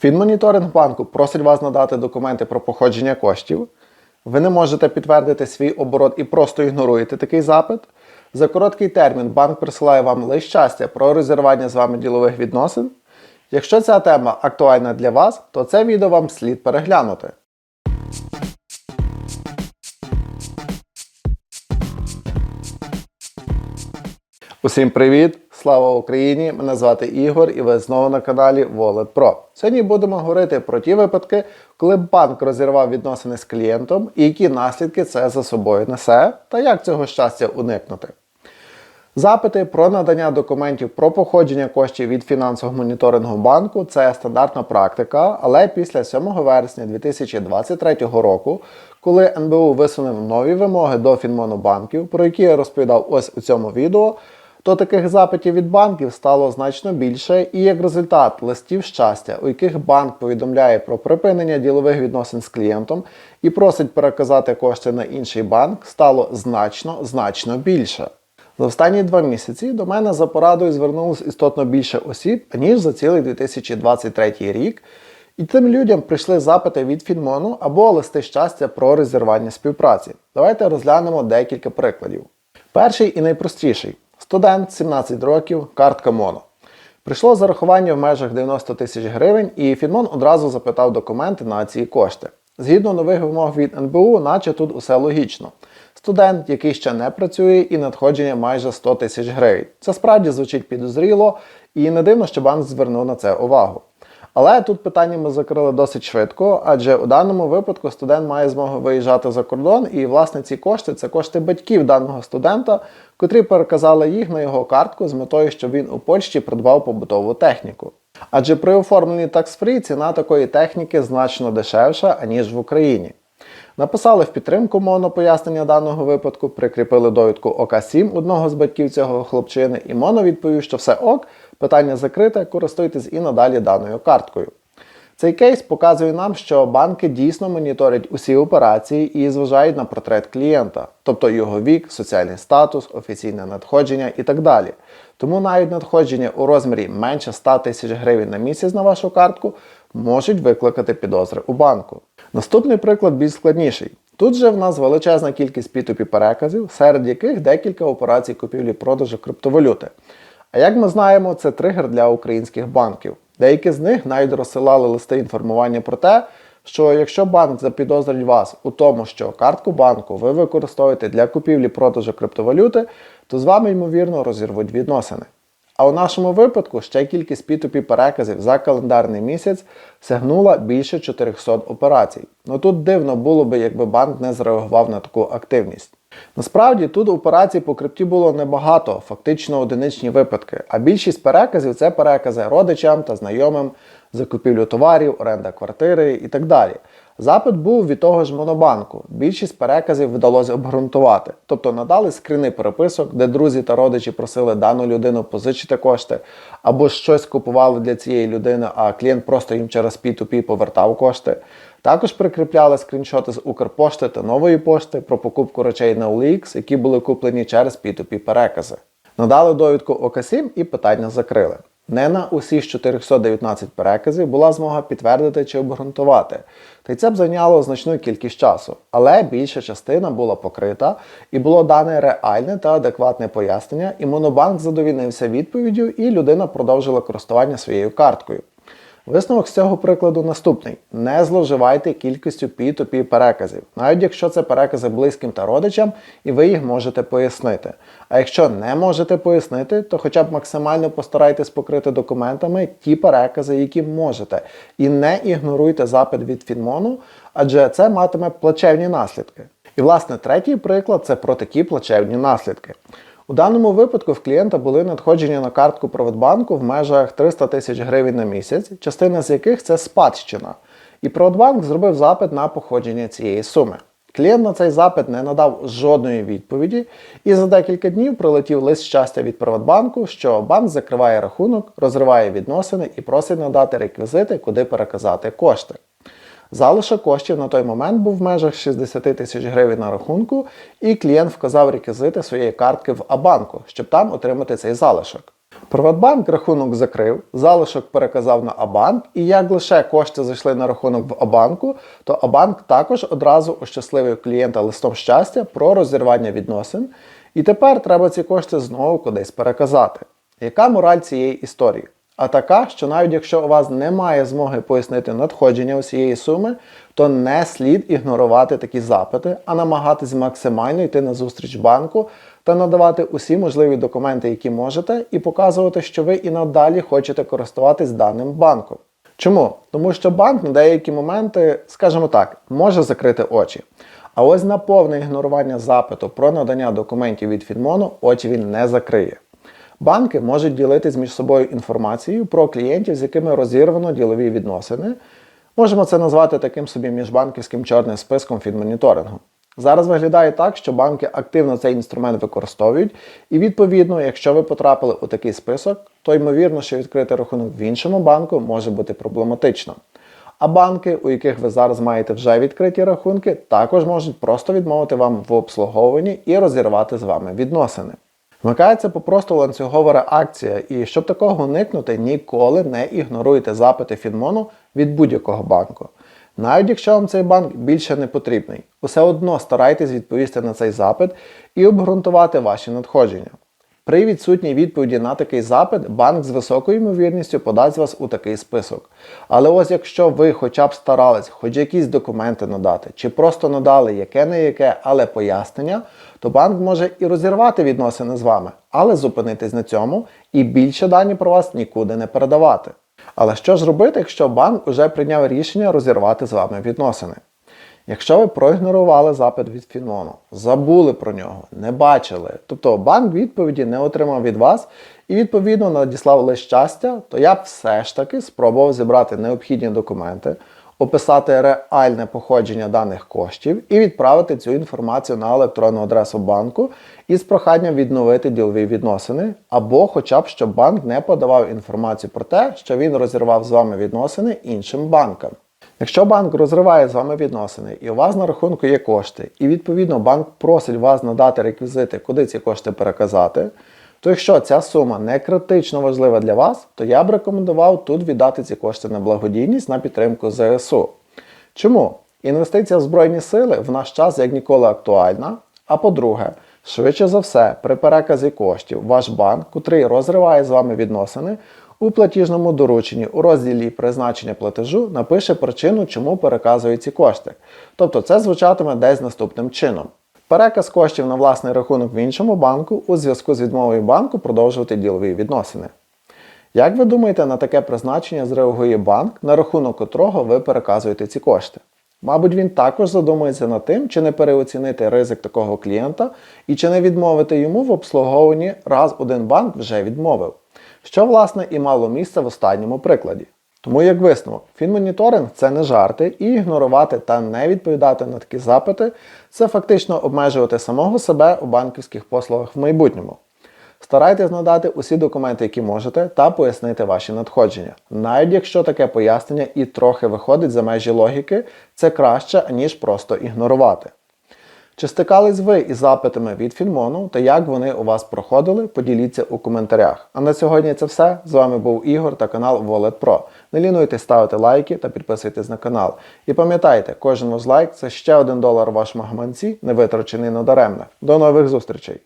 Фінмоніторинг банку просить вас надати документи про походження коштів. Ви не можете підтвердити свій оборот і просто ігноруєте такий запит. За короткий термін банк присилає вам лист щастя про розірвання з вами ділових відносин. Якщо ця тема актуальна для вас, то це відео вам слід переглянути. Усім привіт! Слава Україні! Мене звати Ігор і ви знову на каналі Wallet Pro. Сьогодні будемо говорити про ті випадки, коли банк розірвав відносини з клієнтом і які наслідки це за собою несе, та як цього щастя уникнути. Запити про надання документів про походження коштів від фінансового моніторингу банку це стандартна практика, але після 7 вересня 2023 року, коли НБУ висунув нові вимоги до Фінмонобанків, про які я розповідав ось у цьому відео, то таких запитів від банків стало значно більше, і як результат листів щастя, у яких банк повідомляє про припинення ділових відносин з клієнтом і просить переказати кошти на інший банк, стало значно значно більше. За останні два місяці до мене за порадою звернулось істотно більше осіб, ніж за цілий 2023 рік. І тим людям прийшли запити від Фінмону або листи щастя про розірвання співпраці. Давайте розглянемо декілька прикладів. Перший і найпростіший студент 17 років, картка Моно. Прийшло зарахування в межах 90 тисяч гривень, і Фінмон одразу запитав документи на ці кошти. Згідно нових вимог від НБУ, наче тут усе логічно. Студент, який ще не працює, і надходження майже 100 тисяч гривень. Це справді звучить підозріло, і не дивно, що банк звернув на це увагу. Але тут питання ми закрили досить швидко, адже у даному випадку студент має змогу виїжджати за кордон, і власне ці кошти це кошти батьків даного студента, котрі переказали їх на його картку з метою, щоб він у Польщі придбав побутову техніку. Адже при оформленні tax-free ціна такої техніки значно дешевша, аніж в Україні. Написали в підтримку моно пояснення даного випадку, прикріпили довідку ОК-7 одного з батьків цього хлопчини, і моно відповів, що все ок, питання закрите, користуйтесь і надалі даною карткою. Цей кейс показує нам, що банки дійсно моніторять усі операції і зважають на портрет клієнта, тобто його вік, соціальний статус, офіційне надходження і так далі. Тому навіть надходження у розмірі менше 100 тисяч гривень на місяць на вашу картку можуть викликати підозри у банку. Наступний приклад більш складніший. Тут же в нас величезна кількість P2P переказів, серед яких декілька операцій купівлі-продажу криптовалюти. А як ми знаємо, це тригер для українських банків. Деякі з них навіть розсилали листи інформування про те, що якщо банк запідозрить вас у тому, що картку банку ви використовуєте для купівлі-продажу криптовалюти, то з вами, ймовірно, розірвуть відносини. А у нашому випадку ще кількість P2P переказів за календарний місяць сягнула більше 400 операцій. Ну тут дивно було би, якби банк не зреагував на таку активність. Насправді тут операцій по крипті було небагато, фактично одиничні випадки, а більшість переказів це перекази родичам та знайомим, закупівлю товарів, оренда квартири і так далі. Запит був від того ж монобанку. Більшість переказів вдалося обґрунтувати, тобто надали скріни переписок, де друзі та родичі просили дану людину позичити кошти, або щось купували для цієї людини, а клієнт просто їм через P2P повертав кошти. Також прикріпляли скріншоти з Укрпошти та нової пошти про покупку речей на OLX, які були куплені через P2P перекази. Надали довідку ОК7 і питання закрили. Не на усі з 419 переказів була змога підтвердити чи обґрунтувати, та й це б зайняло значну кількість часу. Але більша частина була покрита і було дане реальне та адекватне пояснення, і Монобанк задовільнився відповіддю, і людина продовжила користування своєю карткою. Висновок з цього прикладу наступний: не зловживайте кількістю P2P переказів, навіть якщо це перекази близьким та родичам, і ви їх можете пояснити. А якщо не можете пояснити, то хоча б максимально постарайтесь покрити документами ті перекази, які можете, і не ігноруйте запит від Фінмону, адже це матиме плачевні наслідки. І власне третій приклад це про такі плачевні наслідки. У даному випадку в клієнта були надходження на картку Приватбанку в межах 300 тисяч гривень на місяць, частина з яких це спадщина. І Приватбанк зробив запит на походження цієї суми. Клієнт на цей запит не надав жодної відповіді, і за декілька днів прилетів лист щастя від Приватбанку, що банк закриває рахунок, розриває відносини і просить надати реквізити, куди переказати кошти. Залишок коштів на той момент був в межах 60 тисяч гривень на рахунку, і клієнт вказав реквізити своєї картки в Абанку, щоб там отримати цей залишок. Приватбанк рахунок закрив, залишок переказав на Абанк, і як лише кошти зайшли на рахунок в Абанку, то Абанк також одразу ощасливив клієнта листом щастя про розірвання відносин. І тепер треба ці кошти знову кудись переказати. Яка мораль цієї історії? А така, що навіть якщо у вас немає змоги пояснити надходження усієї суми, то не слід ігнорувати такі запити, а намагатись максимально йти на зустріч банку та надавати усі можливі документи, які можете, і показувати, що ви і надалі хочете користуватись даним банком. Чому? Тому що банк на деякі моменти, скажімо так, може закрити очі. А ось на повне ігнорування запиту про надання документів від Фінмону очі він не закриє. Банки можуть ділитись між собою інформацією про клієнтів, з якими розірвано ділові відносини. Можемо це назвати таким собі міжбанківським чорним списком фінмоніторингу. Зараз виглядає так, що банки активно цей інструмент використовують, і відповідно, якщо ви потрапили у такий список, то ймовірно, що відкрити рахунок в іншому банку може бути проблематично. А банки, у яких ви зараз маєте вже відкриті рахунки, також можуть просто відмовити вам в обслуговуванні і розірвати з вами відносини. Вмикається попросту ланцюгова реакція, і щоб такого уникнути, ніколи не ігноруйте запити Фінмону від будь-якого банку. Навіть якщо вам цей банк більше не потрібний, усе одно старайтесь відповісти на цей запит і обґрунтувати ваші надходження. При відсутній відповіді на такий запит банк з високою ймовірністю подасть вас у такий список. Але ось якщо ви хоча б старались хоч якісь документи надати, чи просто надали яке не яке, але пояснення, то банк може і розірвати відносини з вами, але зупинитись на цьому і більше дані про вас нікуди не передавати. Але що ж робити, якщо банк вже прийняв рішення розірвати з вами відносини? Якщо ви проігнорували запит від Фінмону, забули про нього, не бачили, тобто банк відповіді не отримав від вас і відповідно надіслав лист щастя, то я б все ж таки спробував зібрати необхідні документи, описати реальне походження даних коштів і відправити цю інформацію на електронну адресу банку із проханням відновити ділові відносини, або хоча б щоб банк не подавав інформацію про те, що він розірвав з вами відносини іншим банкам. Якщо банк розриває з вами відносини і у вас на рахунку є кошти, і відповідно банк просить вас надати реквізити, куди ці кошти переказати, то якщо ця сума не критично важлива для вас, то я б рекомендував тут віддати ці кошти на благодійність на підтримку ЗСУ. Чому? Інвестиція в Збройні сили в наш час як ніколи актуальна. А по-друге, швидше за все, при переказі коштів ваш банк, котрий розриває з вами відносини, у платіжному дорученні у розділі призначення платежу напише причину, чому переказує ці кошти. Тобто це звучатиме десь наступним чином. Переказ коштів на власний рахунок в іншому банку у зв'язку з відмовою банку продовжувати ділові відносини. Як ви думаєте, на таке призначення зреагує банк, на рахунок котрого ви переказуєте ці кошти? Мабуть, він також задумується над тим, чи не переоцінити ризик такого клієнта і чи не відмовити йому в обслуговуванні, раз один банк вже відмовив що, власне, і мало місце в останньому прикладі. Тому, як висновок, фінмоніторинг це не жарти, і ігнорувати та не відповідати на такі запити це фактично обмежувати самого себе у банківських послугах в майбутньому. Старайтесь надати усі документи, які можете, та пояснити ваші надходження. Навіть якщо таке пояснення і трохи виходить за межі логіки, це краще, ніж просто ігнорувати. Чи стикались ви із запитами від Фінмону та як вони у вас проходили, поділіться у коментарях. А на сьогодні це все. З вами був Ігор та канал Wallet Pro. Не лінуйтесь ставити лайки та підписуйтесь на канал. І пам'ятайте, кожен ваш лайк це ще один долар в вашому гаманці, не витрачений надаремне. До нових зустрічей!